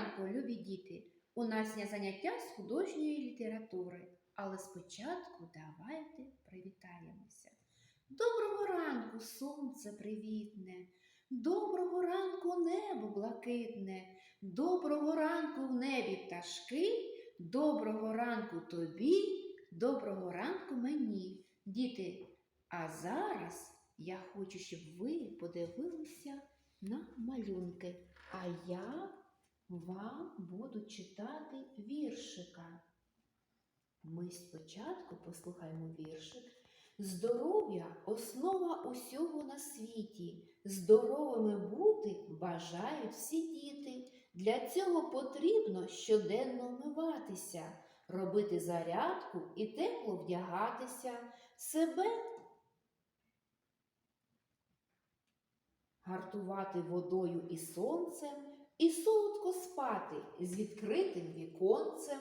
ранку, любі діти! У нас є заняття з художньої літератури, але спочатку давайте привітаємося. Доброго ранку, сонце привітне, доброго ранку небо блакитне, доброго ранку в небі пташки, доброго ранку тобі, доброго ранку мені, діти. А зараз я хочу, щоб ви подивилися на малюнки, а я вам буду читати віршика. Ми спочатку послухаємо віршик. Здоров'я основа усього на світі. Здоровими бути бажають всі діти. Для цього потрібно щоденно вмиватися, робити зарядку і тепло вдягатися, себе гартувати водою і сонцем, і солодко спати з відкритим віконцем,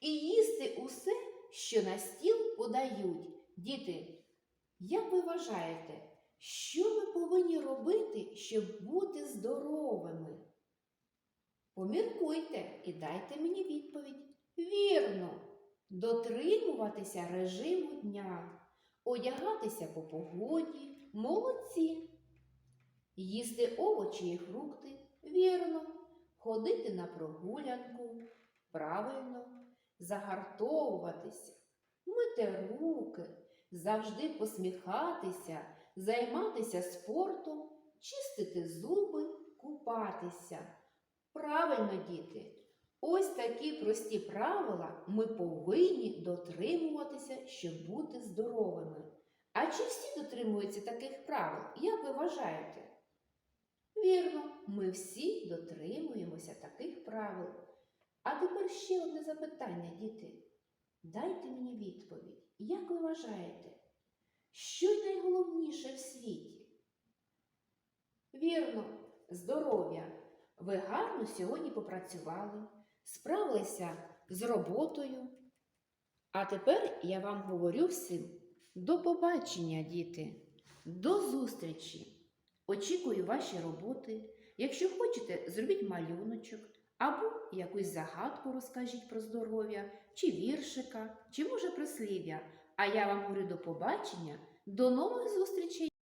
і їсти усе, що на стіл подають. Діти, як ви вважаєте, що ми повинні робити, щоб бути здоровими? Поміркуйте і дайте мені відповідь. Вірно, дотримуватися режиму дня, одягатися по погоді, молодці, їсти овочі і фрукти, вірно, ходити на прогулянку, правильно, загартовуватися, мити руки, завжди посміхатися, займатися спортом, чистити зуби, купатися. Правильно, діти, ось такі прості правила ми повинні дотримуватися, щоб бути здоровими. А чи всі дотримуються таких правил, як ви вважаєте? Вірно, ми всі дотримуємося таких правил. А тепер ще одне запитання, діти. Дайте мені відповідь, як ви вважаєте, що найголовніше в світі? Вірно, здоров'я. Ви гарно сьогодні попрацювали, справилися з роботою. А тепер я вам говорю всім до побачення, діти, до зустрічі. Очікую ваші роботи. Якщо хочете, зробіть малюночок або якусь загадку розкажіть про здоров'я, чи віршика, чи може прислів'я. А я вам говорю до побачення, до нових зустрічей!